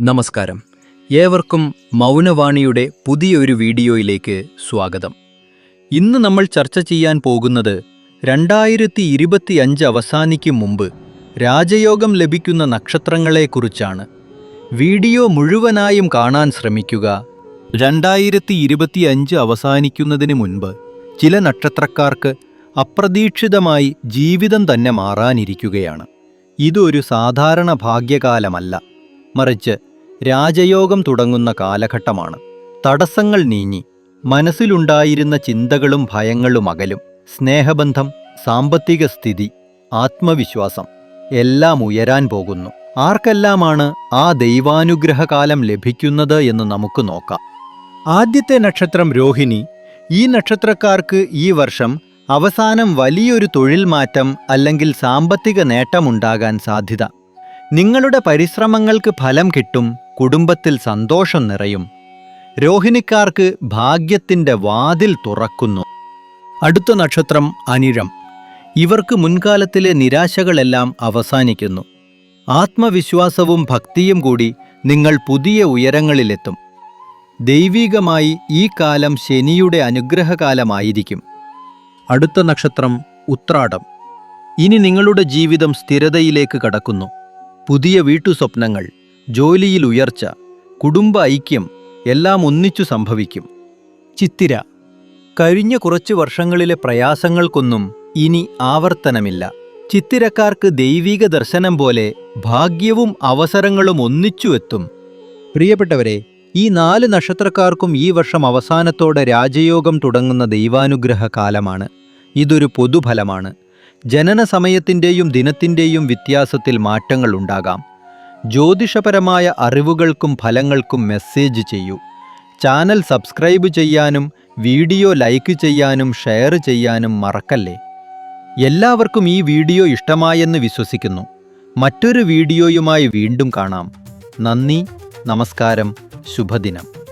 നമസ്കാരം. ഏവർക്കും മൗനവാണിയുടെ പുതിയൊരു വീഡിയോയിലേക്ക് സ്വാഗതം. ഇന്ന് നമ്മൾ ചർച്ച ചെയ്യാൻ പോകുന്നത് രണ്ടായിരത്തി ഇരുപത്തിയഞ്ച് അവസാനിക്കും മുമ്പ് രാജയോഗം ലഭിക്കുന്ന നക്ഷത്രങ്ങളെക്കുറിച്ചാണ്. വീഡിയോ മുഴുവനായും കാണാൻ ശ്രമിക്കുക. രണ്ടായിരത്തി ഇരുപത്തിയഞ്ച് അവസാനിക്കുന്നതിന് മുൻപ് ചില നക്ഷത്രക്കാർക്ക് അപ്രതീക്ഷിതമായി ജീവിതം തന്നെ മാറാനിരിക്കുകയാണ്. ഇതൊരു സാധാരണ ഭാഗ്യകാലമല്ല. മറിച്ച് രാജയോഗം തുടങ്ങുന്ന കാലഘട്ടമാണ്. തടസ്സങ്ങൾ നീങ്ങി. മനസ്സിലുണ്ടായിരുന്ന ചിന്തകളും ഭയങ്ങളും അകലും. സ്നേഹബന്ധം സാമ്പത്തിക സ്ഥിതി ആത്മവിശ്വാസം എല്ലാം ഉയരാൻ പോകുന്നു. ആർക്കെല്ലാമാണ് ആ ദൈവാനുഗ്രഹകാലം ലഭിക്കുന്നത് എന്ന് നമുക്ക് നോക്കാം. ആദ്യത്തെ നക്ഷത്രം രോഹിണി. ഈ നക്ഷത്രക്കാർക്ക് ഈ വർഷം അവസാനം വലിയൊരു തൊഴിൽ മാറ്റം അല്ലെങ്കിൽ സാമ്പത്തിക നേട്ടമുണ്ടാകാൻ സാധ്യത. നിങ്ങളുടെ പരിശ്രമങ്ങൾക്ക് ഫലം കിട്ടും കുടുംബത്തിൽ സന്തോഷം നിറയും. രോഹിണിക്കാർക്ക് ഭാഗ്യത്തിന്റെ വാതിൽ തുറക്കുന്നു. അടുത്ത നക്ഷത്രം അനിഴം. ഇവർക്ക് മുൻകാലത്തിലെ നിരാശകളെല്ലാം അവസാനിക്കുന്നു. ആത്മവിശ്വാസവും ഭക്തിയും കൂടി നിങ്ങൾ പുതിയ ഉയരങ്ങളിലെത്തും. ദൈവീകമായി ഈ കാലം ശനിയുടെ അനുഗ്രഹകാലമായിരിക്കും. അടുത്ത നക്ഷത്രം ഉത്രാടം. ഇനി നിങ്ങളുടെ ജീവിതം സ്ഥിരതയിലേക്ക് കടക്കുന്നു. പുതിയ വീട്ടുസ്വപ്നങ്ങൾ ജോലിയിൽ ഉയർച്ച കുടുംബ ഐക്യം എല്ലാം ഒന്നിച്ചു സംഭവിക്കും. ചിത്തിര കഴിഞ്ഞ കുറച്ച് വർഷങ്ങളിലെ പ്രയാസങ്ങൾക്കൊന്നും ഇനി ആവർത്തനമില്ല. ചിത്തിരക്കാർക്ക് ദൈവിക ദർശനം പോലെ ഭാഗ്യവും അവസരങ്ങളും ഒന്നിച്ചു എത്തും. പ്രിയപ്പെട്ടവരെ ഈ നാല് നക്ഷത്രക്കാർക്കും ഈ വർഷം അവസാനത്തോടെ രാജയോഗം തുടങ്ങുന്ന ദൈവാനുഗ്രഹ കാലമാണ് ഇതൊരു പൊതുഫലമാണ്. ജനന സമയത്തിന്റെയും ദിനത്തിന്റെയും വ്യത്യാസത്തിൽ മാറ്റങ്ങൾ ഉണ്ടാകാം. ജ്യോതിഷപരമായ അറിവുകൾക്കും ഫലങ്ങൾക്കും മെസ്സേജ് ചെയ്യൂ. ചാനൽ സബ്സ്ക്രൈബ് ചെയ്യാനും വീഡിയോ ലൈക്ക് ചെയ്യാനും ഷെയർ ചെയ്യാനും മറക്കല്ലേ? എല്ലാവർക്കും ഈ വീഡിയോ ഇഷ്ടമായെന്ന് വിശ്വസിക്കുന്നു. മറ്റൊരു വീഡിയോയുമായി വീണ്ടും കാണാം. നന്ദി നമസ്കാരം ശുഭദിനം.